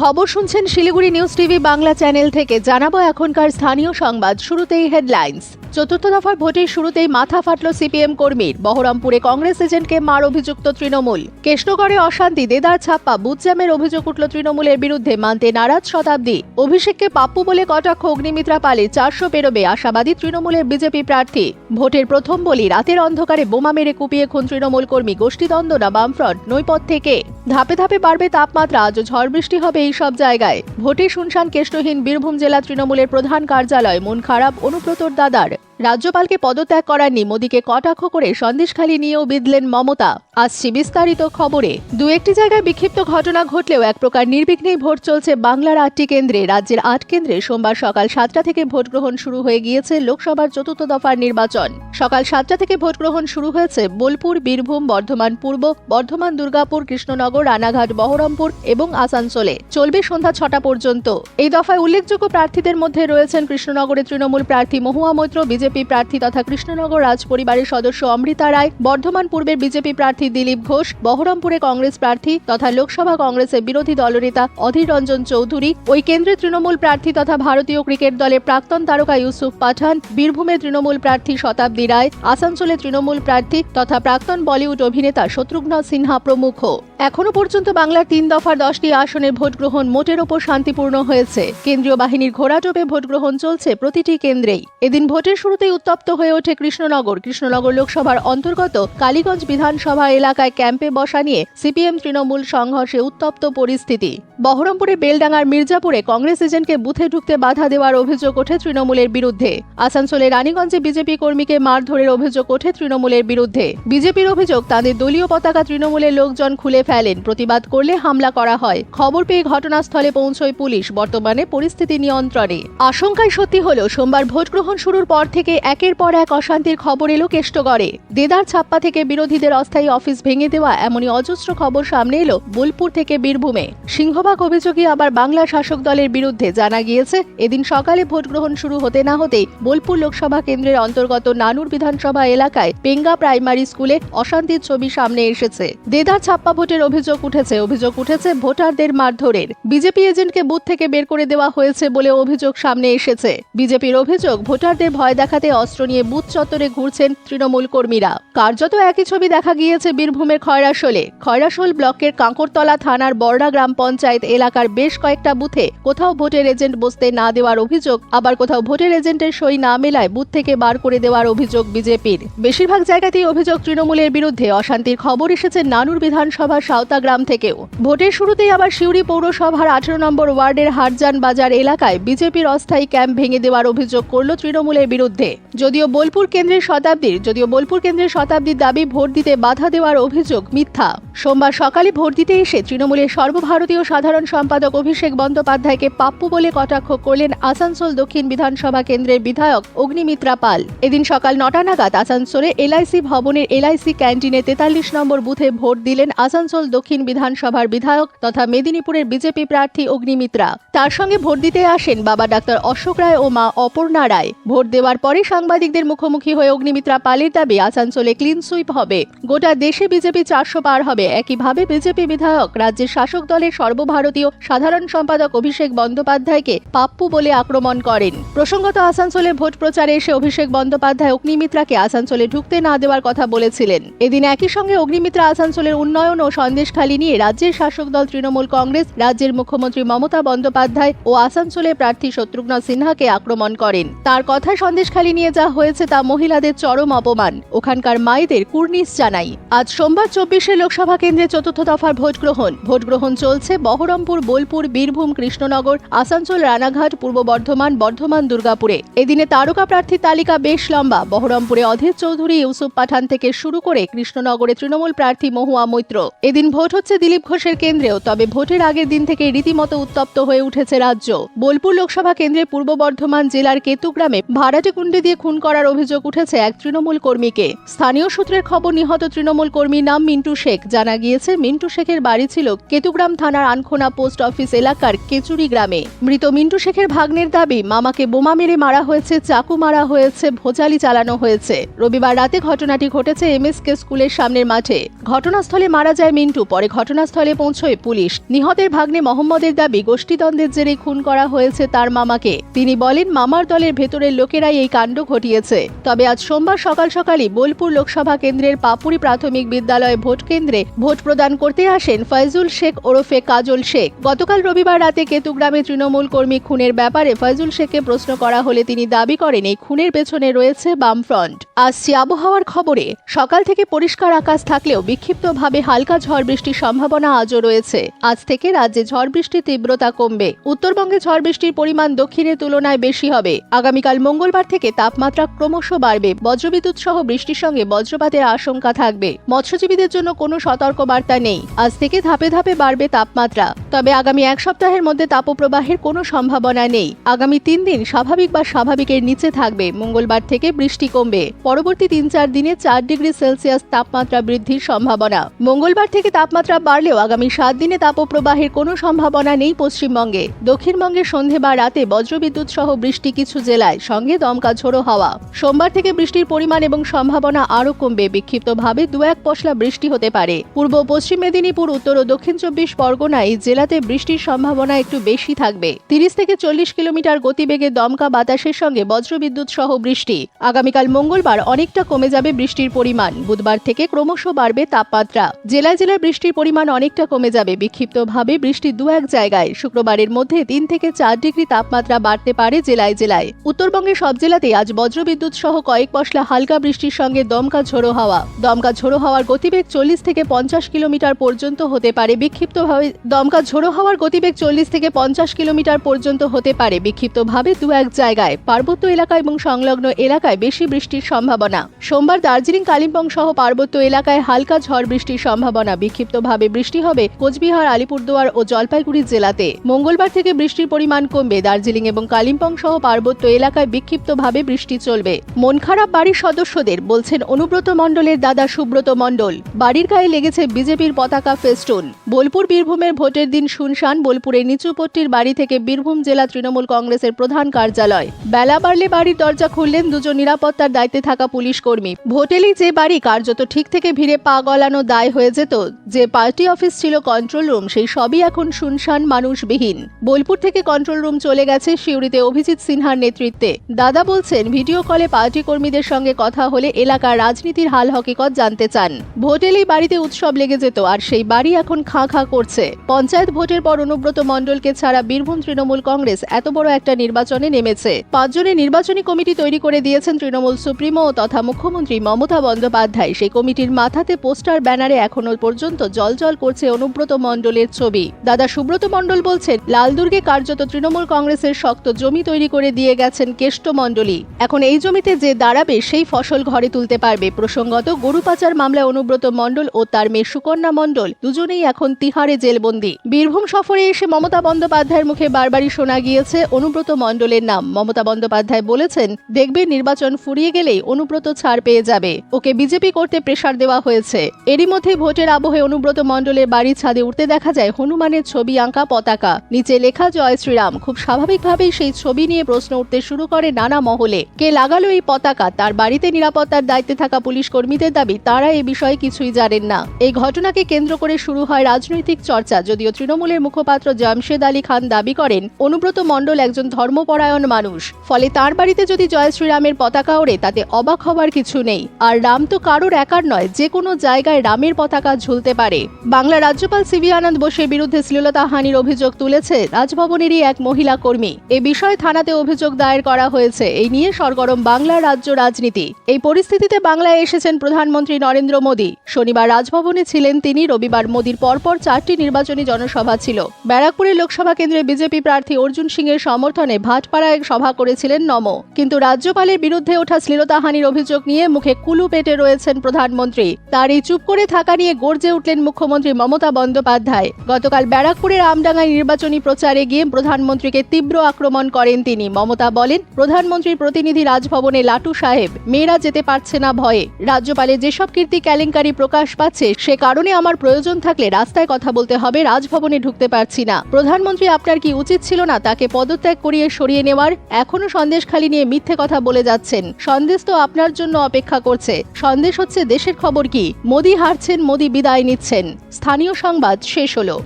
খবর শুনছেন Siliguri news TV Bangla channel থেকে। জানাব এখনকার স্থানীয় সংবাদ শুরুতেই হেডলাইন্স। চতুর্থ দফার ভোটের শুরুতেই মাথা ফাটল সিপিএম কর্মীর। বহরমপুরে কংগ্রেস এজেন্টকে মার অভিযুক্ত তৃণমূল। কেষ্টগড়ে অশান্তি, দেদার ছাপ্পা বুথজ্যামের অভিযোগ উঠল তৃণমূলের বিরুদ্ধে, মানতে নারাজ শতাব্দী। অভিষেককে পাপ্পু বলে কটাক্ষ অগ্নিমিত্রা পালে চারশো পেরোবে আশাবাদী তৃণমূলের বিজেপি প্রার্থী। ভোটের প্রথম বলি রাতের অন্ধকারে বোমা মেরে কুপিয়ে খুন তৃণমূল কর্মী গোষ্ঠীদ্বন্দ্ব না বামফ্রন্ট, নৈপথ থেকে। ধাপে ধাপে বাড়বে তাপমাত্রা, আজও ঝড় বৃষ্টি হবে এই সব জায়গায়। ভোটে শুনশান কেষ্টহীন বীরভূম জেলা তৃণমূলের প্রধান কার্যালয়, মন খারাপ, অনুব্রতর দাদার। রাজ্যপালকে পদত্যাগ করাননি মোদীকে কটাক্ষ করে সন্দেশখালী নিয়েও বিঁধলেন মমতা। আসছি বিস্তারিত খবরে। দু একটি জায়গায় বিক্ষিপ্ত ঘটনা ঘটলেও এক প্রকার নির্বিঘ্নেই ভোট চলছে বাংলার আটটি কেন্দ্রে। রাজ্যের আট কেন্দ্রে সোমবার সকাল সাতটা থেকে ভোট গ্রহণ শুরু হয়ে গিয়েছে লোকসভার চতুর্থ দফার নির্বাচন। সকাল সাতটা থেকে ভোট গ্রহণ শুরু হয়েছে বোলপুর, বীরভূম, বর্ধমান পূর্ব, বর্ধমান, দুর্গাপুর, কৃষ্ণনগর, রানাঘাট, বহরমপুর এবং আসানসোলে। চলবে সন্ধ্যা ছটা পর্যন্ত। এই দফায় উল্লেখযোগ্য প্রার্থীদের মধ্যে রয়েছেন কৃষ্ণনগরের তৃণমূল প্রার্থী মহুয়া মৈত্র, বিজেপি প্রার্থী তথা কৃষ্ণনগর রাজ পরিবারের সদস্য অমৃতা রায়, বর্ধমান পূর্বের বিজেপি প্রার্থী দিলীপ ঘোষ, বহরমপুরে কংগ্রেস প্রার্থী তথা লোকসভা কংগ্রেসের বিরোধী দলনেতা অধীর রঞ্জন চৌধুরী ওই কেন্দ্রে তৃণমূল প্রার্থী তথা ভারতীয় ক্রিকেট দলের প্রাক্তন তারকা ইউসুফ পাঠান, বীরভূমে তৃণমূল প্রার্থী শতাব্দী রায়, আসানসোলে তৃণমূল প্রার্থী তথা প্রাক্তন বলিউড অভিনেতা শত্রুঘ্ন সিনহা প্রমুখ। এখনও পর্যন্ত বাংলার তিন দফার দশটি আসনের ভোট গ্রহণ মোটের ওপর শান্তিপূর্ণ হয়েছে। কেন্দ্রীয় বাহিনীর ঘোড়াটোপে ভোট গ্রহণ চলছে প্রতিটি কেন্দ্রেই। এদিন ভোটের শুরুতেই উত্তপ্ত হয়ে ওঠে কৃষ্ণনগর। কৃষ্ণনগর লোকসভার অন্তর্গত কালীগঞ্জ বিধানসভা এলাকায় ক্যাম্পে বসা নিয়ে সিপিএম তৃণমূল সংঘর্ষে উত্তপ্ত পরিস্থিতি। বহরমপুরে বেলডাঙ্গার মির্জাপুরে কংগ্রেস এজেন্টকে বুথে ঢুকতে বাধা দেওয়ার অভিযোগ ওঠে তৃণমূলের বিরুদ্ধে। আসানসোলে রানীগঞ্জে বিজেপি কর্মীকে মারধরের অভিযোগ ওঠে তৃণমূলের বিরুদ্ধে। বিজেপির অভিযোগ, তাদের দলীয় পতাকা তৃণমূলের লোকজন খুলে ফেলেন। প্রতিবাদ করলে হামলা করা হয়। খবর পেয়ে ঘটনাস্থলে পৌঁছয় পুলিশ, বর্তমানে পরিস্থিতি নিয়ন্ত্রণে। আশঙ্কায় সত্যি হল সোমবার ভোট গ্রহণ শুরুর পর থেকে একের পর এক অশান্তির খবর এলো কেষ্টগড়ে। দেদার ছাপ্পা থেকে বিরোধীদের অস্থায়ী অফিস ভেঙে দেওয়া এমনই অজস্র খবর সামনে এলো বোলপুর থেকে বীরভূমে। সিংহভাগ অভিযোগই আবার বাংলা শাসক দলের বিরুদ্ধে জানা গিয়েছে, এদিন সকালে ভোট গ্রহণ শুরু হতে না হতেই বোলপুর লোকসভা কেন্দ্রের অন্তর্গত নানুর বিধানসভা এলাকায় পেঙ্গা প্রাইমারি স্কুলে অশান্তির ছবি সামনে এসেছে। দেদার ছাপ্পা ভোটের অভিযোগ উঠেছে অভিযোগ উঠেছে ভোটারদের মারধরের। বিজেপি এজেন্টকে বুথ থেকে বের করে দেওয়া হয়েছে বলে অভিযোগ সামনে এসেছে। বিজেপির অভিযোগ, ভোটারদের ভয় দেখাতে অস্ত্র নিয়ে বুথ চত্বরে ঘুরছেন তৃণমূল কর্মীরা। কার্যত একই ছবি দেখা গিয়েছে বীরভূমের খয়রাশোলে খয়রাশোল ব্লকের কাঁকরতলা থানার বর্ডা গ্রাম পঞ্চায়েত এলাকার বেশ কয়েকটা বুথে কোথাও ভোটের এজেন্ট বসতে না দেওয়ার অভিযোগ, আবার কোথাও ভোটের এজেন্টের সই না মেলায় বুথ থেকে বার করে দেওয়ার অভিযোগ বিজেপির। বেশিরভাগ জায়গাতেই অভিযোগ তৃণমূলের বিরুদ্ধে। অশান্তির খবর এসেছে নানুর বিধানসভার সাঁওতা গ্রাম থেকেও। ভোটের শুরুতেই আবার সিউড়ি পৌরসভার আঠেরো নম্বর ওয়ার্ডের হারজান বাজার এলাকায় বিজেপির অস্থায়ী ক্যাম্প ভেঙে দেওয়ার অভিযোগ করল তৃণমূলের বিরুদ্ধে। যদিও বোলপুর কেন্দ্রের শতাব্দীর যদিও বোলপুর কেন্দ্রের শতাব্দীর দাবি ভোট দিতে বাধা দেওয়ার অভিযোগ মিথ্যা। সোমবার সকালে ভোট দিতে এসে তৃণমূলের সর্বভারতীয় সাধারণ সম্পাদক অভিষেক বন্দ্যোপাধ্যায়কে পাপ্পু বলে কটাক্ষ করলেন আসানসোল দক্ষিণ বিধানসভা কেন্দ্রের বিধায়ক অগ্নিমিত্রা পাল। এদিন সকাল নটা নাগাদ আসানসোলে এলআইসি ভবনের এলআইসি ক্যান্টিনে তেতাল্লিশ নম্বর বুথে ভোট দিলেন আসানসোল দক্ষিণ বিধানসভার বিধায়ক তথা মেদিনীপুরের বিজেপি প্রার্থী অগ্নিমিত্রা। তার সঙ্গে ভোট দিতে আসেন বাবা ডাক্তার অশোক রায় ও মা অপর্ণা রায়। ভোট দেওয়ার পরে সাংবাদিকদের মুখোমুখি হয়ে অগ্নিমিত্রা পালের দাবি, আসানসোলে ক্লিন সুইপ হবে। গোটা দেশে বিজেপি চারশো পার হবে। একইভাবে বিজেপি বিধায়ক, রাজ্যের শাসক দলের সর্বভারতীয় সাধারণ সম্পাদক অভিষেক বন্দ্যোপাধ্যায়কে পাপ্পু বলে আক্রমণ করেন। প্রসঙ্গত আসানসোলে ভোট প্রচারে এসে অভিষেক বন্দ্যোপাধ্যায় অগ্নিমিত্রাকে আসানসোলে ঢুকতে না দেওয়ার কথা বলেছিলেন। এদিন একই সঙ্গে অগ্নিমিত্রা আসানসোলের উন্নয়ন ও সন্দেশখালী নিয়ে রাজ্যের শাসক দল তৃণমূল কংগ্রেস, রাজ্যের মুখ্যমন্ত্রী মমতা বন্দ্যোপাধ্যায় ও আসানসোলে প্রার্থী শত্রুঘ্ন সিনহাকে আক্রমণ করেন। তার কথায় সন্দেশখালী নিয়ে যা হয়েছে তা মহিলাদের চরম অপমান। ওখানকার মায়েদের কুর্নিশ জানাই। আজ সোমবার চব্বিশে লোকসভা কেন্দ্রে চতুর্থ দফার ভোট গ্রহণ। ভোট গ্রহণ চলছে বহরমপুর, বোলপুর, বীরভূম, কৃষ্ণনগর, আসানসোল, রানাঘাট, পূর্ব বর্ধমান বর্ধমান, দুর্গাপুরে। এদিনে তারকা প্রার্থীর তালিকা বেশ লম্বা। বহরমপুরে অধীর চৌধুরী, ইউসুফ পাঠান থেকে শুরু করে কৃষ্ণনগরে তৃণমূল প্রার্থী মহুয়া মৈত্র। এদিন ভোট হচ্ছে দিলীপ ঘোষের কেন্দ্রেও, তবে ভোটের আগের দিন থেকে রীতিমতো উত্তপ্ত হয়ে উঠেছে রাজ্য। বোলপুর লোকসভা কেন্দ্রে পূর্ব বর্ধমান জেলার কেতুগ্রামে ভাড়াটেকুণ্ডে আগুনগুন্ডি দিয়ে খুন করার অভিযোগ উঠেছে এক তৃণমূল কর্মীকে। স্থানীয় সূত্রের খবর, নিহত তৃণমূল কর্মীর নাম মিন্টু শেখ। জানা গিয়েছে, মিন্টু শেখের বাড়ি ছিল কেতুগ্রাম থানার আনখোনা পোস্ট অফিস এলাকার কেচুরি গ্রামে। মৃত মিন্টু শেখের ভাগ্নের দাবি, মামাকে বোমা মেরে মারা হয়েছে, চাকু মারা হয়েছে, ভোজালি চালানো হয়েছে। রবিবার রাতে ঘটনাটি ঘটেছে এমএসকে স্কুলের সামনের মাঠে। ঘটনাস্থলে মারা যায় মিন্টু, পরে ঘটনাস্থলে পৌঁছয় পুলিশ। নিহতের ভাগ্নে মোহাম্মদের দাবি, গোষ্ঠীদ্বন্দ্বের জেরে খুন করা হয়েছে তার মামাকে। তিনি বলেন, মামার দলের ভেতরের লোকেরাই এই কাণ্ড ঘটিয়েছে। তবে আজ সোমবার সকাল সকালই বোলপুর লোকসভা কেন্দ্রের পাপুরি প্রাথমিক বিদ্যালয়ে ভোট কেন্দ্রে ভোট প্রদান করতে আসেন ফয়জুল শেখ ওরফে কাজল শেখ। গতকাল রবিবার রাতে কেতুগ্রামে তৃণমূল কর্মী খুনের ব্যাপারে ফয়জুল শেখকে প্রশ্ন করা হলে তিনি দাবি করেন, এই খুনের পেছনে রয়েছে বামফ্রন্ট। আসছি আবহাওয়ার খবরে, সকাল থেকে পরিষ্কার আকাশ থাকলেও বিক্ষিপ্তভাবে হালকা ঝড় বৃষ্টির সম্ভাবনা আজও রয়েছে। আজ থেকে রাজ্যে ঝড় বৃষ্টির তীব্রতা কমবে। উত্তরবঙ্গে ঝড় বৃষ্টির পরিমাণ দক্ষিণের তুলনায় বেশি হবে। আগামীকাল মঙ্গলবার থেকে তাপমাত্রা ক্রমশ বাড়বে। বজ্রবিদ্যুৎ সহ বৃষ্টির সঙ্গে বজ্রপাতের আশঙ্কা থাকবে। মৎস্যজীবীদের জন্য কোনো সতর্ক বার্তা নেই। আজ থেকে ধাপে ধাপে বাড়বে তাপমাত্রা। তবে আগামী এক সপ্তাহের মধ্যে তাপপ্রবাহের কোনো সম্ভাবনা নেই। আগামী তিন দিন স্বাভাবিক বা স্বাভাবিকের নিচে থাকবে। মঙ্গলবার থেকে বৃষ্টি কমবে। পরবর্তী তিন চার দিনে চার ডিগ্রি সেলসিয়াস তাপমাত্রা বৃদ্ধির সম্ভাবনা। মঙ্গলবার থেকে তাপমাত্রা বাড়লেও আগামী সাত দিনে তাপপ্রবাহের কোনো সম্ভাবনা নেই পশ্চিমবঙ্গে। দক্ষিণবঙ্গে সন্ধে বা রাতে বজ্রবিদ্যুৎ সহ বৃষ্টি কিছু জেলায়। সঙ্গে দমকা ঝোড়ো হাওয়া। সোমবার থেকে বৃষ্টির পরিমাণ এবং সম্ভাবনা আরও কমবে। বিক্ষিপ্তভাবে দু এক পশলা বৃষ্টি হতে পারে। পূর্ব পশ্চিম মেদিনীপুর, উত্তর ও দক্ষিণ চব্বিশ পরগনায় জেলাতে বৃষ্টির সম্ভাবনা একটু বেশি থাকবে। তিরিশ থেকে চল্লিশ কিলোমিটার গতিবেগে দমকা বাতাসের সঙ্গে বজ্রবিদ্যুৎ সহ বৃষ্টি। আগামীকাল মঙ্গলবার অনেকটা কমে যাবে বৃষ্টির পরিমাণ। বুধবার থেকে ক্রমশ বাড়বে তাপমাত্রা। জেলায় জেলায় বৃষ্টির পরিমাণ অনেকটা কমে যাবে। বিক্ষিপ্তভাবে বৃষ্টি দু এক জায়গায়। শুক্রবারের মধ্যে তিন থেকে চার ডিগ্রি তাপমাত্রা বাড়তে পারে জেলায় জেলায়। উত্তরবঙ্গের সব জেলাতেই আজ বজ্রবিদ্যুৎ সহ কয়েক পশলা হালকা বৃষ্টির সঙ্গে দমকা ঝোড়ো হাওয়া। দমকা ঝোড়ো হাওয়ার গতিবেগ চল্লিশ থেকে পঞ্চাশ কিলোমিটার পর্যন্ত হতে পারে। বিক্ষিপ্তভাবে দমকা ঝোড়ো হাওয়ার গতিবেগ চল্লিশ থেকে পঞ্চাশ কিলোমিটার পর্যন্ত হতে পারে। বিক্ষিপ্তভাবে দু এক জায়গায়, পার্বত্য এলাকা এবং সংলগ্ন এলাকায় বেশি বৃষ্টির সম্ভাবনা। সোমবার দার্জিলিং, কালিম্পং সহ পার্বত্য এলাকায় হালকা ঝড় বৃষ্টির সম্ভাবনা। বিক্ষিপ্তভাবে বৃষ্টি হবে কোচবিহার, আলিপুরদুয়ার ও জলপাইগুড়ি জেলাতে। মঙ্গলবার থেকে বৃষ্টির পরিমাণ কমবে। দার্জিলিং এবং কালিম্পং সহ পার্বত্য এলাকায় বিক্ষিপ্তভাবে বৃষ্টি চলবে। মন খারাপ বাড়ির সদস্যদের বলছেন অনুব্রত মণ্ডলের দাদা সুব্রত মণ্ডল। বাড়ির গায়ে লেগেছে বিজেপির পতাকা ফেস্টুন। বোলপুর বীরভূমের ভোটের দিন শুনশান বোলপুরের নিচুপট্টির বাড়ি থেকে বীরভূম জেলা তৃণমূল কংগ্রেসের প্রধান কার্যালয়। বেলা বাড়লে বাড়ির দরজা খুললেন দুজন নিরাপত্তার দায়িত্বে থাকা পুলিশ কর্মী। ভোটেলি যে বাড়ি কার্যত ঠিক থেকে ভিড়ে পা গলানো দায় হয়ে যেত, যে পার্টি অফিস ছিল কন্ট্রোল রুম সেই সবই এখন শুনশান মানুষবিহীন। বোলপুর থেকে কন্ট্রোল রুম চলে গেছে শিউরিতে অভিজিৎ সিনহার নেতৃত্বে। দাদা বলছেন, ভিডিও কলে পার্টি কর্মীদের সঙ্গে কথা হলে এলাকার রাজনীতির হাল হকিকত জানতে চান। ভোট এলেই বাড়িতে উৎসব লেগে যেত, আর সেই বাড়ি এখন খাঁ খাঁ করছে। পঞ্চায়েত ভোটের পর অনুব্রত মণ্ডলকে ছাড়া বীরভূম তৃণমূল কংগ্রেস এত বড় একটা নির্বাচনে নেমেছে। পাঁচজনের নির্বাচনী কমিটি তৈরি করে দিয়েছেন তৃণমূল সুপ্রিমো তথা মুখ্যমন্ত্রী মমতা বন্দ্যোপাধ্যায়। সেই কমিটির মাথাতে পোস্টার, ব্যানারে এখনও পর্যন্ত জলজল করছে অনুব্রত মণ্ডলের ছবি। দাদা সুব্রত মণ্ডল বলছেন, লালদুর্গে কার্যত তৃণমূল কংগ্রেসের শক্ত জমি তৈরি করে দিয়ে গেছেন কেষ্ট মণ্ডলী। এখন এই জমিতে যে দাঁড়াবে, সেই ফসল ঘরে তুলতে পারবে। প্রসঙ্গত, গরু পাচার মামলায় অনুব্রত মণ্ডল ও তার মেয়ে সুকন্যা মণ্ডল দুজনেই এখন তিহারে জেলবন্দি। বীরভূম সফরে এসে মমতা বন্দ্যোপাধ্যায়ের মুখে বারবারই শোনা গিয়েছে অনুব্রত মণ্ডলের নাম। মমতা বন্দ্যোপাধ্যায় বলেছেন, দেখবে, নির্বাচন ফুরিয়ে গেলেই অনুব্রত ছাড় পেয়ে যাবে। ওকে বিজেপি করতে প্রেশার দেওয়া হয়েছে। এরই মধ্যে ভোটের আবহে অনুব্রত মণ্ডলের বাড়ির ছাদে উঠতে দেখা যায় হনুমানের ছবি আঁকা পতাকা। নিচে লেখা, জয় শ্রীরাম। খুব স্বাভাবিকভাবেই সেই ছবি নিয়ে প্রশ্ন উঠতে শুরু করে নানা মহলে কে লাগালো এই পতাকা? তার বাড়িতে নিরাপত্তার দায়িত্বে থাকা পুলিশ কর্মীদের দাবি, তারা এ বিষয়ে কিছুই জানেন না। এই ঘটনাকে কেন্দ্র করে শুরু হয় রাজনৈতিক চর্চা, যদিও তৃণমূলের মুখপাত্র জামশেদ আলী খান দাবি করেন, অনুব্রত মণ্ডল একজন ধর্মপরায়ণ মানুষ। ফলে তার বাড়িতে যদি জয় শ্রীরামের পতাকা ওড়ে, তাতে অবাক হবার কিছু নেই। আর রাম তো কারোর একার নয়, যে কোনো জায়গায় রামের পতাকা ঝুলতে পারে। বাংলা রাজ্যপাল সিভি আনন্দ বোসের বিরুদ্ধে শ্লীলতা হানির অভিযোগ তুলেছে রাজভবনেরই এক মহিলা কর্মী। এ বিষয়ে থানাতে অভিযোগ দায়ের করা হয়েছে। এই নিয়ে সরগরম বাংলা রাজ্য রাজনীতি। এই পরিস্থিতিতে বাংলায় এসেছেন প্রধানমন্ত্রী নরেন্দ্র মোদী। শনিবার রাজভবনে ছিলেন তিনি, রবিবার মোদীর পরপর চারটি নির্বাচনী জনসভা ছিল। ব্যারাকপুরের লোকসভা কেন্দ্রে বিজেপি প্রার্থী অর্জুন সিং এর সমর্থনে ভাটপাড়ায় সভা করেছিলেন নম। কিন্তু রাজ্যপালের বিরুদ্ধে ওঠা শ্লীলতাহানির অভিযোগ নিয়ে মুখে কুলু পেটে রয়েছেন প্রধানমন্ত্রী। তার এই চুপ করে থাকা নিয়ে গর্জে উঠলেন মুখ্যমন্ত্রী মমতা বন্দ্যোপাধ্যায়। গতকাল ব্যারাকপুরের আমডাঙ্গায় নির্বাচনী প্রচারে গিয়ে প্রধানমন্ত্রীকে তীব্র আক্রমণ করেন তিনি। মমতা বলেন, প্রধানমন্ত্রীর বিজেপির প্রতিনিধি রাজভবনে লাটু সাহেব, মেয়েরা যেতে পারছে না ভয়ে। রাজ্যপালের যেসব কীর্তি কেলেঙ্কারি প্রকাশ পাচ্ছে, সে কারণে আমার প্রয়োজন থাকলে রাস্তায় কথা বলতে হবে, রাজভবনে ঢুকতে পারছি না। প্রধানমন্ত্রী, আপনার কি উচিত ছিল না তাকে পদত্যাগ করিয়ে সরিয়ে নেওয়ার? এখনও সন্দেশখালি নিয়ে মিথ্যে কথা বলে যাচ্ছেন। সন্দেশ তো আপনার জন্য অপেক্ষা করছে। সন্দেশ হচ্ছে দেশের খবর কি? মোদি হারছেন, মোদি বিদায় নিচ্ছেন। স্থানীয় সংবাদ শেষ হলো।